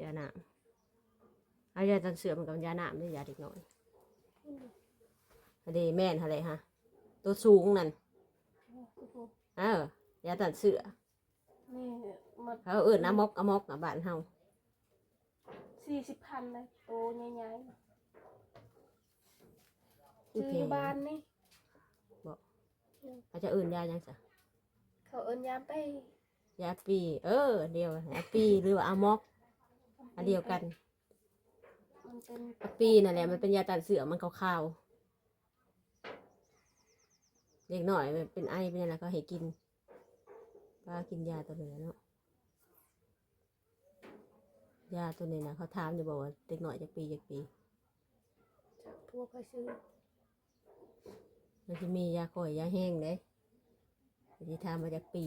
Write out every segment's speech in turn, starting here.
ยาหนามเอายาตันเสือมันกับยาหนามด้วยยาเด็กน้อยอันนี้แม่นอะไรฮะ ตัวสูงนั่นเออยาตันเสือนี่หมดเขาเอิ้นน้ำมกอะมกอะบ้านเฮาสี่สิบพันเลยโตใหญ่ๆอีซื้อเพอยู่บ้านนี่เขาจะเอิ้นยายังจ้ะเขาเอิ้นยามไปยาปี เออ เดียวยาปีหรือว่าอะมก อันเดียวกัน มันเป็นอะปีนั่นแหละมันเป็นยาตันเสือมันขาวๆเด็กน้อยมันเป็นไอเป็นอะไรก็ให้กินก็กินยาตัวนี้เนาะยาตัวนี้นะเขาถามอยู่บอกว่าเด็กน้อยจากปีจากปีจากพวกเขาซื้อมันจะมียาข่อยยาแห้งเลยที่ทำมาจากปี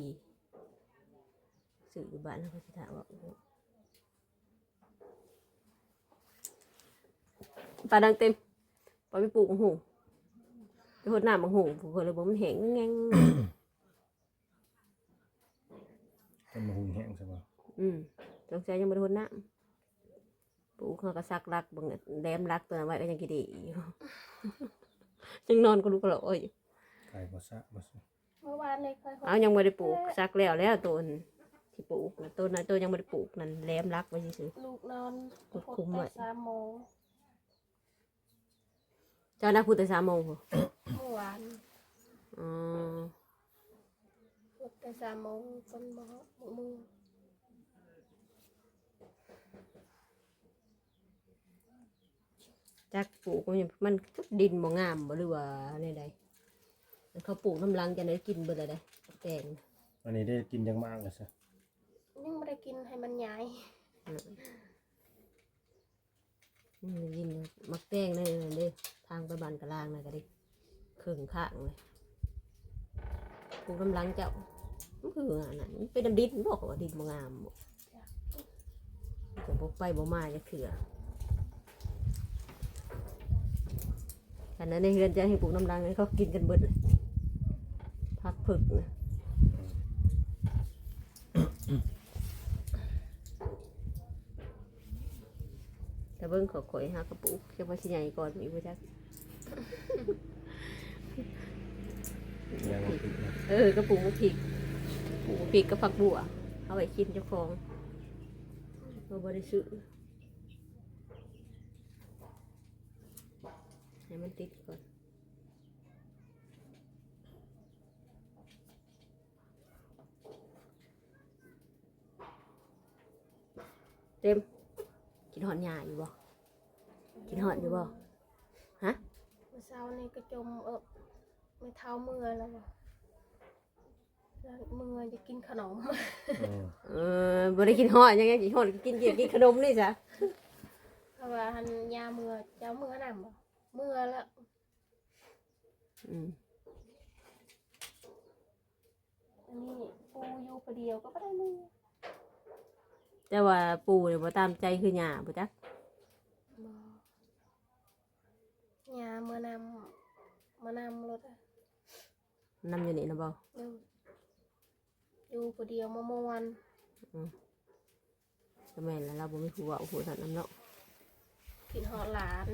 สื่ออยู่บ้านเขาจะถามว่า ปลาดังเต็มปลาไปปลูกมังหูไปหดน้ำมังหูผมก็เลยบอกมันแห้งแงงต้นมะฮุงแห้งใช่ปะอืมสงสัยยังไม่ได้หดน้ำปลูกเขาก็ซักรักบางแดมรักตัวนั้นไว้ก็ยังกินดีอยู่ยังนอนก็รู้ก็เลยโอ้ยไก่บะซะบะซะเมื่อวานเลยเคยเอายังไม่ได้ปลูกซักแล้วแล้วตัวนั้นที่ปลูกน่ะตัวนั้นตัวยังไม่ได้ปลูกนั่นแหลมรักไว้ซื่อลูกนอนกดคุมไว้แต่สามโมงๆเจ้านักพูดแต่สามโมงเหรอเมื่อวานอ๋อปลุกแต่สามโมงจนมหกโมงจักปลูกมันยังมันก็ดินบ่งามบ่หรือว่าในใดแล้วเขาปลูกน้ำลังจะได้กินเบิดอะไรแตงอันนี้ได้กินยังมากเลยซะยังไม่ได้กินให้มันใหญ่อืมยินมักแตงเลยเด้ทางไปบ้า นกะลางนะก็ดิเครื่งข้างเลยปลูกน้ำลังเจ้ามันคืออันนั้นมันเป็นดินบอกว่าดินบ่งามบ่จะบ่ไปบ่มาจะเถื่ออันนั้นในเฮือนจะให้ปลูกน้ำลังให้เขากินกันเบิดเลยพักผึกนะแต่เบิ่งขอข่อยหากระปุกจะว่าสิใหญ่ก่อนมีบ่จัก ยังบ่ติดนะเออกระปุกมะพริกปลูกมะพริกกับผักบัว เอาไว้กินเจ้าของเราบริสุทธิ์ให้มันติดก่อนเต็มกินหอนยาอยู่บ่กินหอนอยู่บ่ ช้านี่ก็จมเออไม่เท้ามือแล้วบ่แล้วมือจะกินขนมอืมเออบ่ได้กินหอนยังไงกินหอนกินเกี๊ยวกินขนมนี่จ้ะเพราะว่าหันยามือเจ้ามือนำบ่มือแล้วอืมอันนี้ปูอยู่ประเดียวก็บ่ได้มือแต่ว่าปู่เนี่ยบ่ตามใจคือหญ้าบ่จัก บ่ ยามือนำมือนำรถอะนำอยู่นี่นะบ่เดี๋ยวอยู่ประเดียวมะม่วนก็แม่นแล้วเราบ่มีผู้เว้าผู้สั่นนำเนาะกินหอดหลาน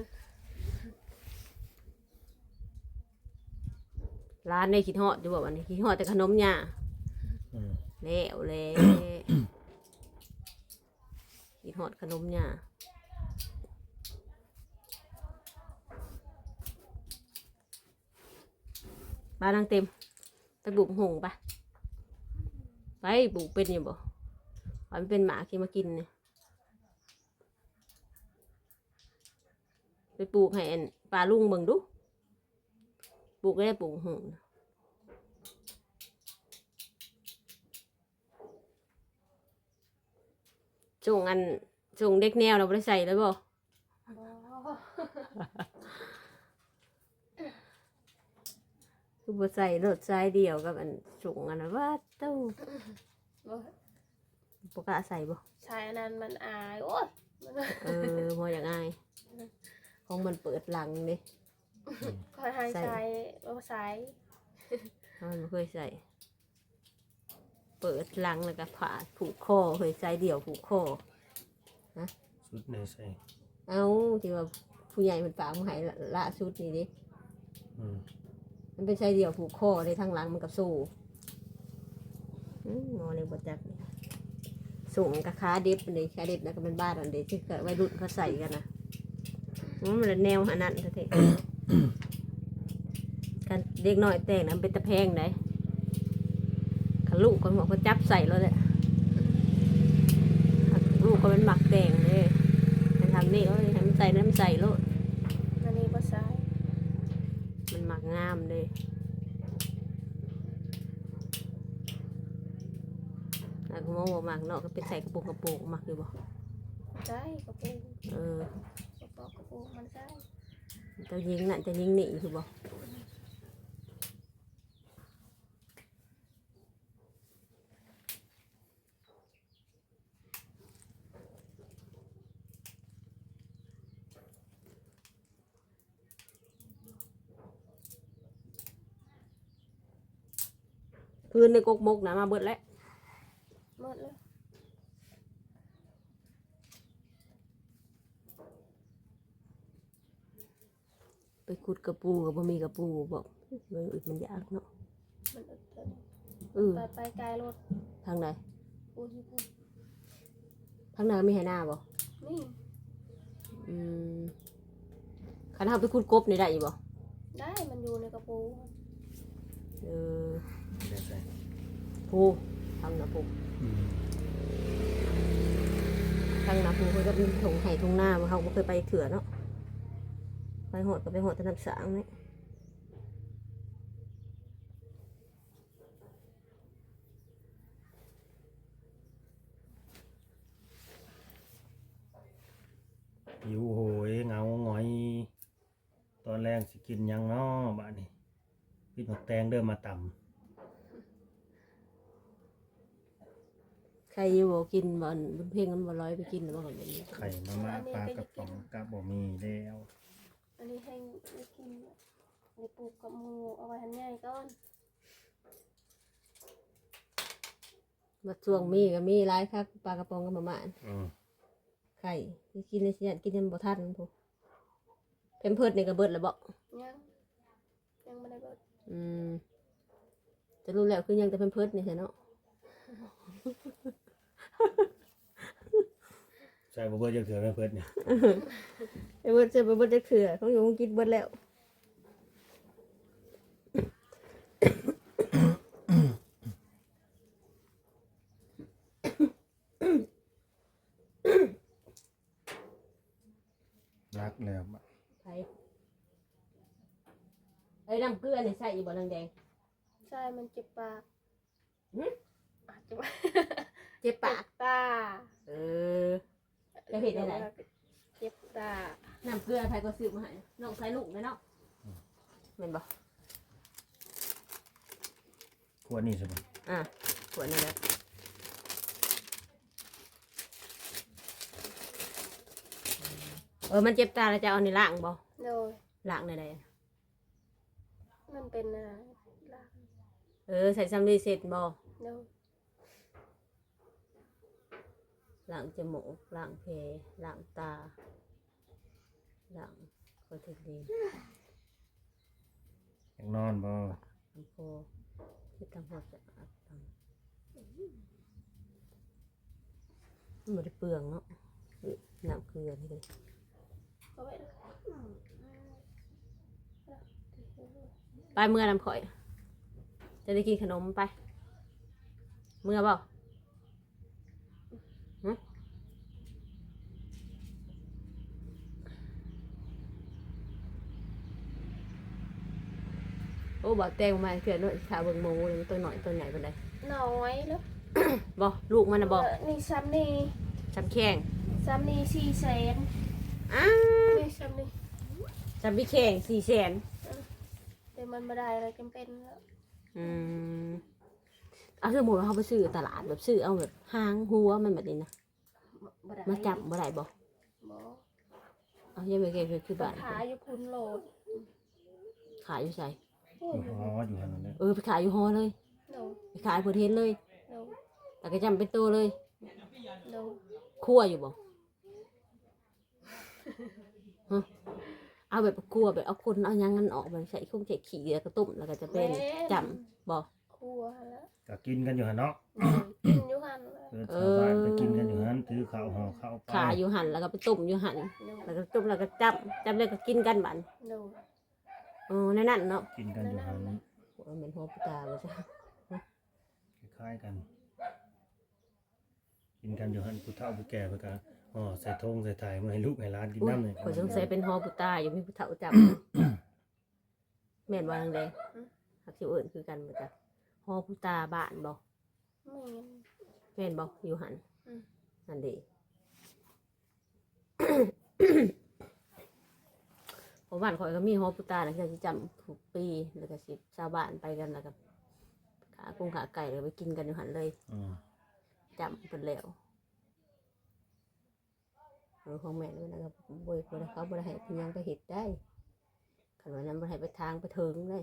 ร้านนี่คิดฮอดอยู่บ่วันนี้คิดฮอดแต่ขนมหญ้าอืมแล้วแลคิดฮอดขนมหญ้า บ้านนางเต็มไปบุกหงส์ปะไปบุกเป็นอยู่บ่มันเป็นหมากินมากินเนี่ยไปปลูกให้ปลาลุงเบิ่งดูปลูกได้ปลูกหงนะส่งอันส่งเด็กแนวเราไม่ได้ใส่แล้วบ่ คือบ่ใส่รถใส่เดียวกับอันส่งอันนั้นว่าเต้าบ่ปกล้าใส่บ่ชายอันนั้นมันอายโอ้ยมันเออพออย่างง่ายของมันเปิดหลังนี่คอยหายใส่ชายบ่สายมันบ่เคยใส่เปิดหลังแล้วก็ผ่าผูกคอเคยใส่เดี่ยวผูกคอฮะสุดในใส่เอาที่ว่าผู้ใหญ่มันฝากมาให้ละละสุดนี่ดิอืม มันเป็นไส้เดียวผูกคอได้ทั้งหลังมันกับสู้อืมงอเลยบดจักสูงกับขาเด็บเลยขาเด็บแล้วก็เป็นบ้านอันเด็ที่เกิดวัยรุ่นเขาใส่กันนะมันเป็นแนวอันนั้นเถอะการเด็กน้อยแต่งนั้นเป็นตะแพงไหนขลูกคนบอกเขาจับใส่แล้วแหละลูกก็เป็นหมักแต่งเลยทำนี่แล้วให้มันใส่นั้นมันใส่แล้ว อันนี้บ่ใส่ มันหมัก งามเลยแล้วก็มองว่าหมักเนาะก็เป็นใส่กระปุกกระปุกหมักอยู่บ่ใส่กระปุกเออกระปอกกระปุกมันใส่จะยิงนั่นจะยิงนี่คือบ่ พื้นในกกมกนะมาเบิดแล้วหมดเลยไปขุดกระปูกับบ่มีกระปูบอกเรื่องอื่นมันยากเนาะมันอึดเกินเออไปไปไกลรถทางไหนอุ้ยอุ้ยทางไหนมีให้หน้าบ่นี่อืมคันเฮาไปขุดกบนี่ได้อีบ่ได้มันอยู่ในกระปุกเออในใส่ ภูทางนะภูอืมทางนะภูเพิ่นก็เป็นถงไห้ทงหน้ามาเฮาบ่เคยไปเถื่อเนาะไปหอดก็ไปหอดแต่น้ำสางนี่หิวโหยเหงาหงอย ตอนแรกสิกินหยังเนาะบ้านนี้พี่ผักแตงเดิมมาต่ำ ใครอยู่บ่กินบ่อนบนเพลงมันบ่ร้อยไปกินหรือบ่ก่อนเป็นไข่มาม่าปลากระป๋องกะบ่มีแล้วอันนี้ให้ได้กินในปลูกกับหมูเอาไว้ให้ใหญ่ก่อนมาช่วงมีก็มีหลายคักปลากระป๋องกับมาม่าอืมไข่ที่กินในสิยันกินยันบ่ทันพูเพิ่นเพิดนี่ก็เบิดแล้วบ่ยังยังไม่ได้เบิดอืมจะรู้แล้วคือยังแต่เพิ่นเพิดนี่ใช่เนาะ ใส่บ่เบิดจักเถื่อแม่เพิ่นนี่ไปเบิดจะไปเบิดจะเถื่อเขาอยู่คงกินเบิดแล้ว รักแล้วบะไผไอ้น้ำเกลือนี่ใส่อยู่บ่นางแดง ใช่มันเจ็บปากหึอะเจ็บ เจ็บปาก ตาเออ จะเห็นได้ไหนเจ็บตาน้ำเกลือไผก็ซื้อมาให้น้องใส่ลูกเลยเนาะแม่นบ่ขวดนี่ใช่ปะอะขวดนี่แหละเออมันเจ็บตาแล้วจะเอานี่ล้างบ่โดยล้างได้ไดมันเป็นอะไรลากเออใส่ซัมรีเสร็จบ่โดย ล้างจมูกล้างเพล้างตาล้างก็ถึงดีอยากนอนบ่ทำโพที่ทำหัวจะอาบทำมันเปลืองเนาะน้ำเกลือนี่เลยไปเมื่อน้ำข่อย จะได้กินขนมไป เมื่อเปล่า โอ้บอกแตงมาเกิดหน่อยขาเบิ่งโมเลยตัวหน่อยตัวใหญ่ปานใดน้อยแล้วบอลูกมันนะบอเนี่ซ้ำนี่จำแข้งซ้ำนี่สี่แสนอ้านี่ซ้ำนี่จำพี่แข้งสี่แสนแต่มันไม่ได้อะไรจำเป็นแล้วอืมเอาสมมติว่าเขาไปซื้อตลาดแบบซื้อเอาแบบหางหัวมันแบบนี้นะบ่ได้มาจับบ่ได้บ่บ่เอายังไม่เก่งคือคือบ้านขายอยู่คุณโหลดขายอยู่ใส่โอ้ยอ๋ออยู่ทางนั้นแหละเออไปขายอยู่ฮอเลย โดไปขายเพื่อเทนเลยโดแต่ก็จำเป็นตัวเลยโดคั่วอยู่บ่คฮะเอาแบบกลัวแบบเอาคนเอาหยังงันออกมันใส่คงใส่ขี้แล้วก็ต้มแล้วก็จะเป็นจำบอกครัวหั่นแหล้วก็กินกันอยู่หั่นเนาะกินอยู่หันเลยเออชาวบ้านไปกินกันอยู่หั่นถือข้าวห่อข้าวไปขาอยู่หันแล้วก็ไปต้มอยู่หันโดแล้วก็ต้มแล้วก็จำจำเลยก็กินกันบันโด อ๋อในนั้นเนาะกินกันอยู่หั่นโอ้ยเป็นหัวปตาเลยจ้ะคล้ายๆกัน กินกันอยู่หั่นผู้เฒ่าผู้แก่เพิ่นก็อ๋อใส่ธงใส่ถ่ายมาให้ลูกให้หลานกินอุ้ยน้ำนี่ข่อยสงสัยเป็นหัวปตาอยู่มีผู้เฒ่าจับแม่นว่าจังไดหักสิเอิ้นคือกันบ่จ้ะหัวปตาบ้านบ่แม่นแม่นบ่อยู่หันอืมนั่นเดิ ผมบ้านข่อยก็มีฮอปุตานะที่จำทุกปีแล้วก็สิชาวบ้านไปกันแล้วก็ขากุ้งขาไก่แล้วไปกินกันอยู่หันเลยอืมจำเป็นแล้วเออของแม่ด้วยนะครับบริบริเขาบริให้เป็นหยังไปเห็ดได้ขันวันนั้นบริให้ไปทางไปเทิงได้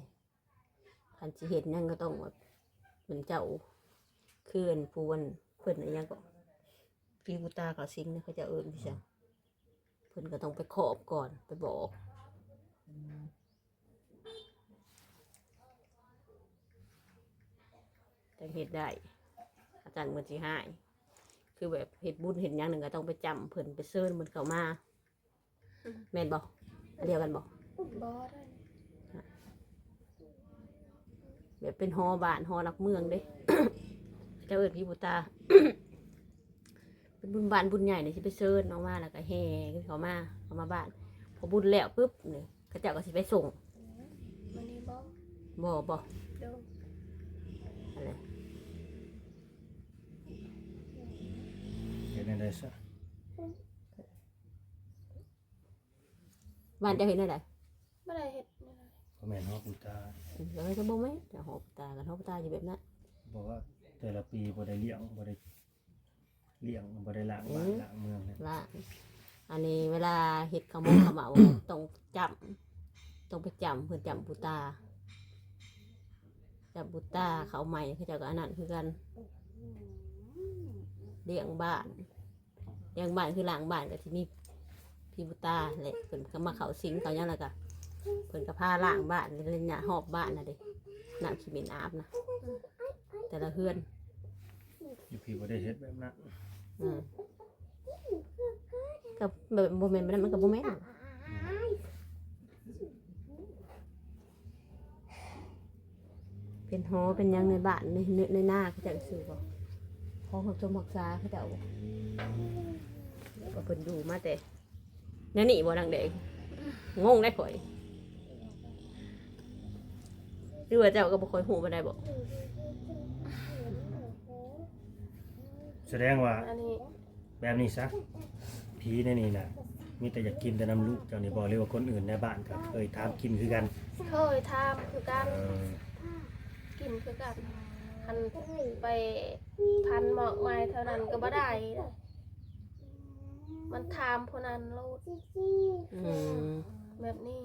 ขันสิเห็ดหยังก็ต้องแบบเหมือนเจ้าเคลื่อนพวนเพิ่นอะไรยังก็ฟีบุตาเขาสิงนะเขาจะเอิญพี่จังเพิ่นก็ต้องไปขอบก่อนไปบอก แต่เห็ดได้ อาจารย์มันสิให้คือแบบเห็ดบุญเห็ดหยังหนึ่งก็ต้องไปจำเพิ่นไปเซิร์นมันเข้ามาแม่นบอกอันเดียวกันบอกบ่ได้แบบเป็นฮอบานฮอนักเมืองเด้ เจ้าเอิญพี่บุตา เป็นบุญบานบุญใหญ่เนี่ยสิไปเซิร์นออกมาแล้วก็แห่ขึ้นเขามาเขามาบ้าน พอบุญแล้วปุ๊บเนี่ยเขาเจ้าก็สิไปส่งมันนี่บ่บ่บ่โดอะไร เฮ็ดได้ซะบ้านเจะเห็นได้ไดบ่ได้เฮ็ดนี่นะพ่อแม่นฮอผู้ตาแล้วจะบ่ไหมจะฮอบุตากันฮอบุตาอยู่แบบนั้นบอกว่าแต่ละปีบ่ได้เลี้ยงบ่ได้เลี้ยงบ่ได้ล้างบ้านล้างเมืองเนี่ยละอันนี้เวลาเห็ดขาวโมงขาวเหมาต้องจำต้องไปจำเพื่อจำบุตาจำบุตาเขาใหม่เขาเจะก็อันนั้นคือกันเลี้ยงบ้าน เลี้ยงบ้านคือหลังบ้านก็ที่มีพี่บุตาแหละเพิ่นก็มาเขาสิงเขาอย่างไรก็เพิ่นก็พาล่างบ้านเล่นหยาหอบบ้านนะเด็กน้ำขี้เหม็นอาบนะแต่ละเฮือนอยู่พี่บ่ได้เฮ็ดแบบนั้นอืมกับแบบโมเมนต์มันกับโมเมนต์เป็นหอเป็นหยังในบ้านในในในหน้าเขาจะสื่อบอก ห้องเขาจมหักษาเขาจะเอาก็เพิ่นอยู่มาแต่เนี่ยนี่บ่ดังเด็กงงได้ข่อยหรือว่าเจ้าก็บ่ค่อยหูบ่ได้บ่แสดงว่าอันนี้แบบนี้ซะผีในนี่น่ะมีแต่อยากกินแต่น้ำลูกเจ้านี่บอกเลยว่าคนอื่นในบ้านก็เคยถามกินคือกันเคยทำคือกันเออกินคือกัน หันไปพันหมอกไม้เท่านั้นก็บ่ได้เลยมันทามพวกนั้นโลดอืมแบบนี้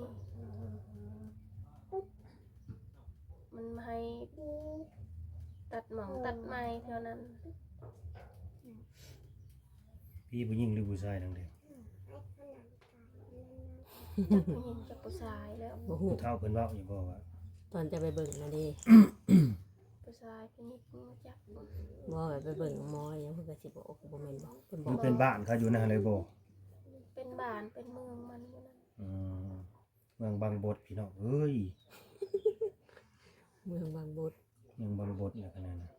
มันไม่ให้ตัดหมองตัดไม้เท่านั้น พี่ผู้หญิงหรือผู้ชายนั่นเองจับผู้หญิงจับผู้ชายแล้ว บ่ฮู้ผู้เฒ่าเพิ่นเว้าอยู่บ่ว่าตอนจะไปเบิ่งนะเดิ ผู้ชายผู้หญิงมาจับบ่แบบไปเบิ่งหมออยังเพิ่นก็สิบอกบ่แม่นบ่เพิ่นบอมักนเป็นบ้านเขาอยู่นะเลยบ่เป็นบ้านเป็นเมืองมันอยู่นั่นอืมเมืองบางบดพี่น้องเอ้ยเมืองบางบดเมืองบางบดเนี่ยขนาดนั้น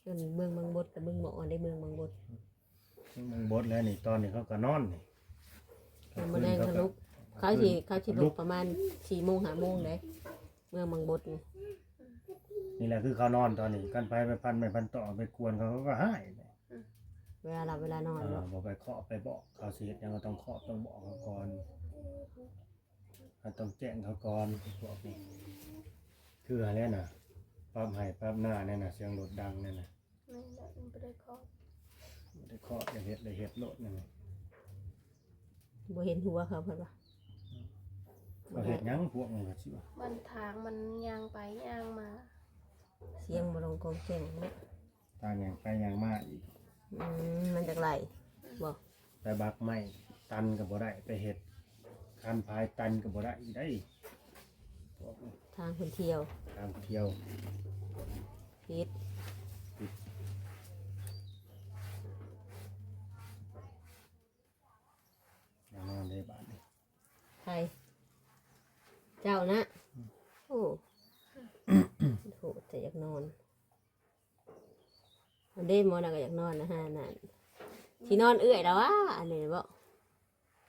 เพิ่นเมืองบางบดกับเมืองหมอได้เมืองบางบดเมืองบางบดแล้วนี่ตอนนี้เขาก็นอนนี่เพิ่นบ่ได้เขาลุกเขาสิเขาสิลุกประมาณ4โมง5โมงเด้เมืองบางบดนี่ นี่แหละคือเขานอนตอนนี้กันไปไปพันไปพันต่อไปกวนเขาเขาก็หายเวลาหลับเวลานอนเออเนาะบอกไปเคาะไปบอกเขาเสียยังก็ต้องเคาะต้องบอกเขาก่อนเขาต้องแจ้งเขาก่อนบอกนี่คืออะไรน่ะปั๊บให้ปั๊บหน้าเนี่ยน่ะเสียงรถดังเนี่ยน่ะนี่แหละมันไปได้ครอบบ่ได้เคาะอย่าเฮ็ดอย่าเฮ็ดรถนั่นน่ะบ่เห็นหัวเขาเพิ่นว่าเขาเฮ็ดหยังพวกนี้ก็สิว่ามันทางมันย่างไปย่างมา เสียงบ่ลงกองแจ้งเนาะทางหยังไปหยังมาอีกอืมมันจากไหลบ่ไปบักไม้ตันก็บ่ได้ไปเฮ็ดคันพายตันก็บ่ได้อีกได้พวกทางคนเที่ยวทางเที่ยวพิษแน่นอนเลยบาดนี้ใครเจ้านะโอ้โหแต่อยากนอน อันเด้มอนะก็อยากนอนนะฮะนั่นที่นอนเอื้อยแล้ววะอันนี้บอก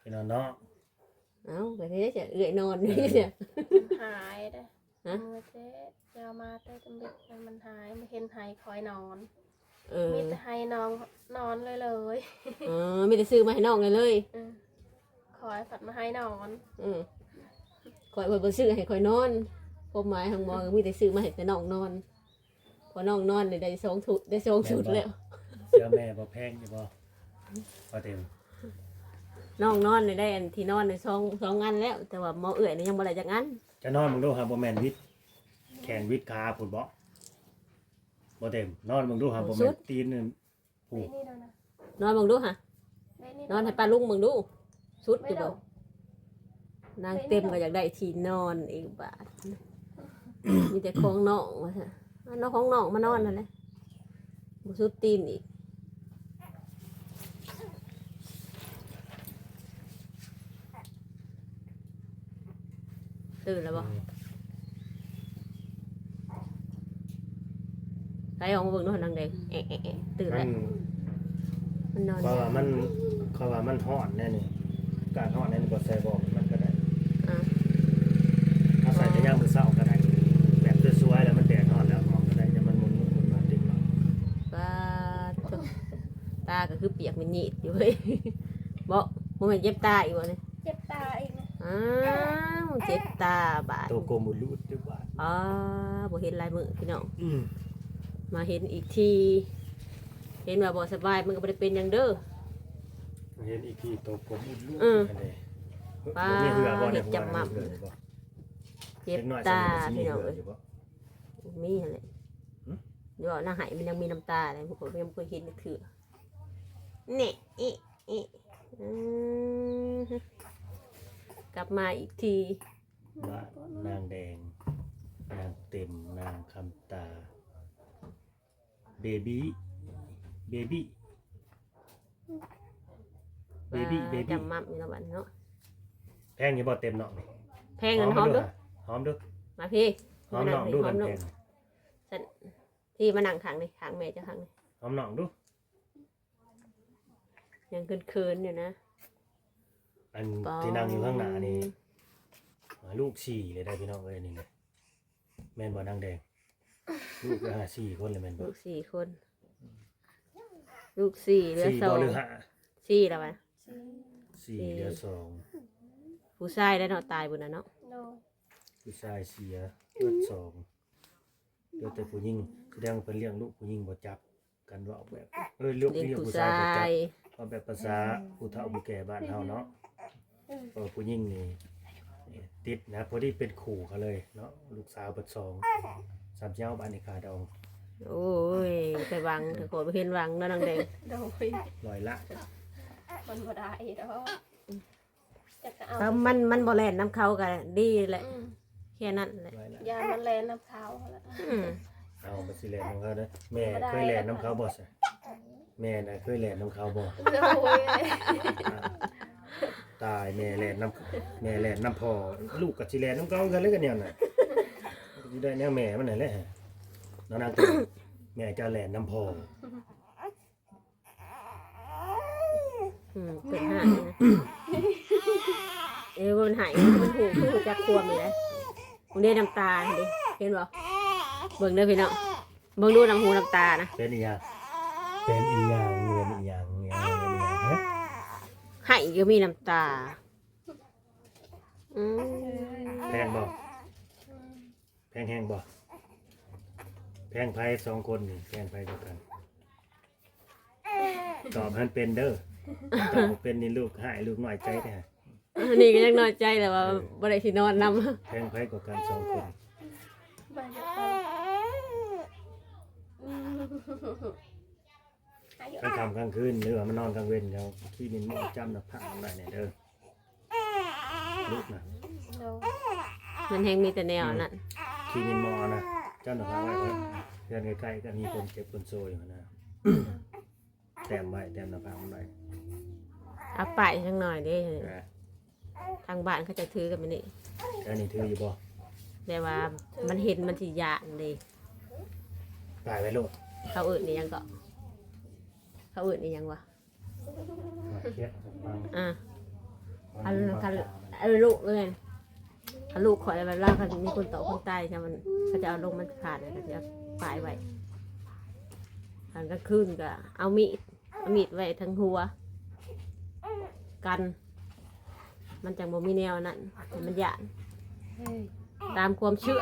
พี่น้องเนาะเอ้าไปเทจะเอื้อยนอนนี่เนี่ย หายเด้อฮะ มือเจ๊ยาวมาแต่ตำเด็กมันมันหายไม่เห็นหายคอยนอน เออมีแต่ให้น้องนอนเลยเลยเออไม่ได้ซื้อมาให้น้องเลยเลยอืมคอยฝัดมาให้นอนอืมคอยคอยบ่ซื้อให้คอยนอนพบหมายทางหมอก็มีแต่ซื้อมาให้แต่น้องนอน พอน้องนอนนี่ได้สองชุดได้สองชุดแล้ว เสื้อแม่บ่แพงอยู่บ่พอเต็มน้องนอนนี่ได้อันที่นอนในสองสองอันแล้ว แต่ว่าหมอเอื้อยนี่ยังบ่ได้จักอันจะนอนมึงดูหาบ่แม่นวิทย์แขนวิทย์ขาพุ่นบ่บ่เต็มนอนมึงดูหาบ่แม่นตีนนั่นเว้ยนี่เดี๋ยวนะนอนเบิ่งดูฮะเว้ยนอนให้ป้าลุงมึงดู สุดอไม่ยู่ดบ่อกนางเต็มก็อยากได้ที่นอนอีกบาทมีแต่ของน้องว่าซะเอา น้องของน้องมานอนนั่นแหละบ่สุดตีนอีกตื่นแล้วบ่ใครออกมาเบิ่งดูนางแดงเอะเอะเอะตื่นมัแล้วนมันนอนเพราะว่ามันเพราะว่ามันฮ้อนแน่นี่การฮ้อนแน่นี่บ่ใส่บอกมันก็ได้อะเอาใส่แต่ย่างมือเศร้าก็ได้ แบบสวยๆแล้วมันแดดร้อนแล้วออกก็ได้จะมันมุนมุนมาติดมา ป้าดตา ก็คือเปียกมันหนีดอยู่เฮ้ยบ่บ่แม่นเจ็บตาอีกบ่เนี่ยเจ็บตาอีกนะอ้าวเจ็บตาบาดตัวโกมุลูดดีกว่าอ๋อบ่เห็นลายมือพี่น้องอืมมาเห็นอีกที เห็นว่าบ่สบายมันก็บ่ได้เป็นหยังเด้อ เห็นอีกทีตัวโกมุลูดอืมอันใดป้าบ่มีเหือบ่เห็เนี่ยดจำหม่ำเหือบ่เจ็บเล็กน้อยตาสมัยพี่นี้น้องเหือเอ้ยอยู่บ่มีอะไรหึเดี๋ยวหน้าหายมันยังมีน้ำตาเลยผมยังบ่เคยเห็นเถื่อ นี่อีอีอืมกลับมาอีกทีบ้านนางแดง นางเต็ม นางคำตา เบบี้เบบี้เบบี้เบบี้จำมั่มอยู่แล้วบัดนี้เนาะแพงอยู่บ่เต็มเนาะนี่แพงเงินหอมดูเด้อหอมดูมาพี่หอมหนองดูหอกัมนหนอแพงงพี่มานั่งขางนี่ขางแม่เจะขางนี่หอมหนองดู ยังคืนๆอยู่นะ อันที่นั่งอยู่ข้างหน้านี่ลูกสี่เลยได้พี่น้องเอ้ยนี่เลยแม่นบ่นางแดง ลูกละห้าสี่คนเลยแม่นบ่ลูกสี่คน ลูกสี่เหลือสี่สอบ่งหรือห้าสี่แล้ววะ สี่สี่ เหลือสองผู้ชายได้เนาะตายบนนั้นเนาะโดยผู้ชายเสียเลือดสองเหลือแต่ผู้หญิงแสดงว่าเป็นเลี้ยงลูกผู้หญิงบ่จับกันว่าเอาแบบเอ้ยลูกเลี้ยงเลี้ยงผู้ผู้ชาชายบ่จับย เอาแบบภาษาผู้เฒ่าผู้แก่บ้านเฮาเนาะเพราะว่าผู้หญิงนี่ติดนะพอดีเป็นขู่เขาเลยเนาะลูกสาวเบิดสองสามเจ้าบ้านในคาดองโอ้ยไปวังแต่ขอไปเห็นวังเนาะนางแดงโดยลอยละมันบ่ได้ดอกจะก็เอาถ้ามันมันบ่แล่นน้ำเขาก็ดีแหละอืมแค่นั้นแหละลอยละยามันแลนน้ำขาวแล้วอืมเอาไปสิแลนน้ำเขาเด้อแม่เคยแลนน้ำเขาบ่ซะแม่น่ะเคยแลนน้ำเขาบ่โดยตายแม่แลนน้ำแม่แลนน้ำพ่อลูกกับสิแลนน้ำเขากันเลยกันเนี่ยน่ะสิได้แนวแม่มันนั่นแหละน้องนางตัวแม่จะแลนน้ำพ่ออืมเป็นหายนะเออมันหายมันหูคือหูจักควมอยู่เลยมึงได้น้ำตาเห็นดิเห็นบ่เบิ่งเด้อพี่น้องเบิ่งดูน้ำหูน้ำตานะเป็นอีหยัง เป็นอีหยังเงินอีหยังเงินเป็นอีหยังฮะหายก็มีน้ำตาอืมแพงบ่แพงแห้งบ่แพงไพ่สองคนนี่แพงไพ่เดียวกัน ตอบให้เป็นเด้อตอบบ่เป็นนี่ลูกหายลูกน้อยใจแท้อันนี้ก็ยังน้อยใจแต่ว่าบ่ได้ที่นอนนำแพงไพ่กว่ากันสองคนบายจะเอาอืมอายุกลางค่ำกลางคืนหรือว่ามันนอนกลางเว้นแล้วขี้มินมอจำหน้าผากมันได้เนี่ยเด้อลูกนะโดยมันแฮงมีแต่แนวนั้นขี้มินมอนะจำหน้าผากไว้ครับเพื่อนใกล้ๆก็มีคนเจ็บคนโซอยู่นะแต้มไว้แต้มหน้าผากมันไว้เอาไปจังหน่อยเด้นะทางบ้านเขาจะถือกันไปนี่แล้วนี่ถืออยู่บ่แต่ว่ามันเห็นมันสิยานเด้ตายไว้โลดเขาเอื่นนี่ยังก็ เขาเอื่นนี่ยังวะเคี้ยฟังอะอันคันอันลูกเลยอันลูกขออะไรแบบล่าคันมีคนต่อคนตายใช่มันเขาจะเอาลงมันขาดเลยเขาจะเอาปลายไว้คันก็คืนก็เอามีดเอามีดไว้ทั้งหัว กัน มันจังบ่มีแนวนั้นให้มันยานเฮ้ยตามความเชื่อ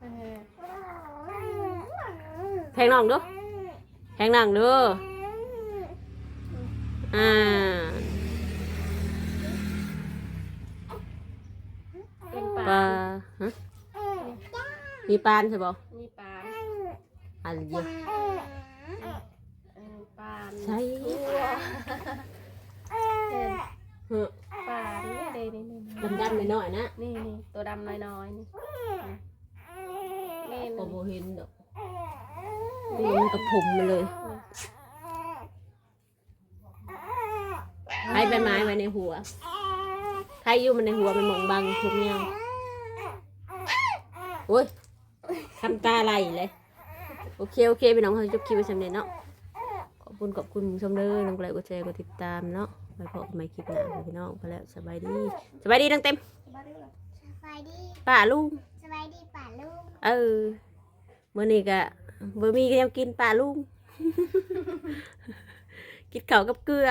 เออ แทงน้องเดูแทงน้องเดูอ่าเป็นปปลาลาฮะมีปานใช่บ่มีปลาอันเดียวเออปลาใช่ทั่วเออเฮ้อปลานี่เลยนี่นี่ดำดำๆหน่อยๆนะนี่นี่ตัวดำน้อยๆนี่นี่โอ้นี่โหเห็นดอก นี่มันกับผมมาเลยใครใบไม้ไว้ในหัว ใครอยู่มันในหัวมันมองบังทุกแนวโอ้ยทำตาไหลเลย โอเค โอเคพี่น้องเขาจบคลิปไว้สำเร็จเนาะ ขอบคุณขอบคุณผู้ชมเด้อน้องไลค์กดแชร์กดติดตามเนาะไปพบกันใหม่คลิปหน้าค่ะพี่น้องไปแล้วสบายดี สบายดีนังเต็มบ้าเรื่องสบายดีป่าลุงสบายดีป่าลูกเออมื่อนี้ก็ บ่มีก็ยังกินป่าลุง กินข้าวกับเกลือ